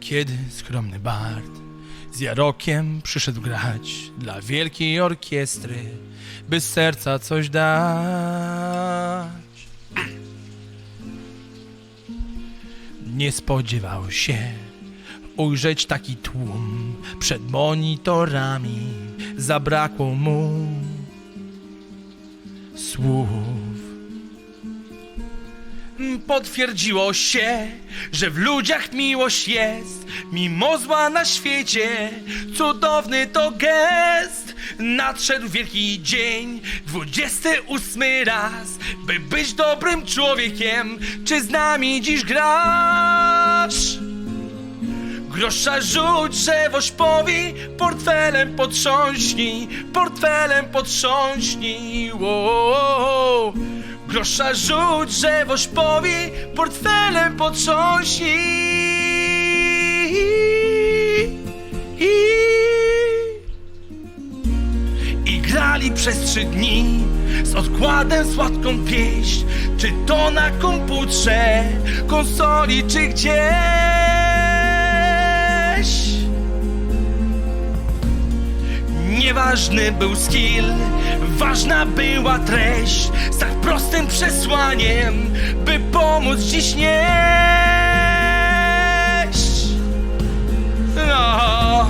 Kiedy skromny bard z Jarokiem przyszedł grać dla wielkiej orkiestry, by z serca coś dać. Nie spodziewał się ujrzeć taki tłum przed monitorami. Zabrakło mu słów. Potwierdziło się, że w ludziach miłość jest, mimo zła na świecie. Cudowny to gest. Nadszedł wielki dzień, 28 raz, by być dobrym człowiekiem. Czy z nami dziś grasz? Grosza rzuć, drzewoś powi, portfelem potrząśnij, portfelem potrząśnij. Wow. Grosza rzuć, drzewoś powi, portfelem potrząśnij. I grali przez trzy dni z odkładem słodką pieśń Czy to na komputerze, konsoli czy gdzieś Nieważny był skill, ważna była treść Z tak prostym przesłaniem, by pomóc dziś nieść no,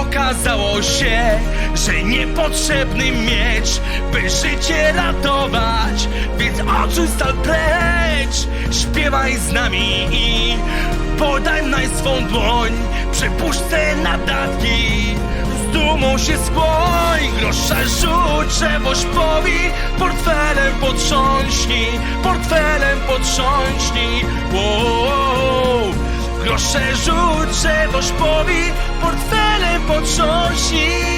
okazało się, że niepotrzebny miecz, by życie ratować, więc odrzuć stal precz. Śpiewaj z nami i podaj nam swą dłoń, przypuść te nadatki, z dumą się skłoń. Grosza rzuć, drzewoś powi, portfelem potrząśnij, portfelem potrząśnij. Wow. Grosze rzuć, drzewoś powi, portfelem potrząśnij.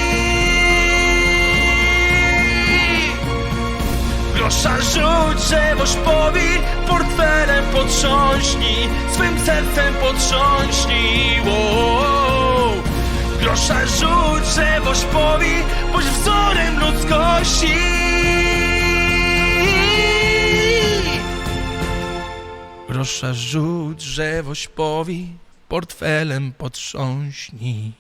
Grosza rzuć, drzewoś powi, portfelem potrząśnij, swym sercem potrząśnij. Wow. Grosza rzuć, drzewoś powi, bądź wzorem ludzkości. Grosza rzuć, drzewoś powi, portfelem potrząśnij.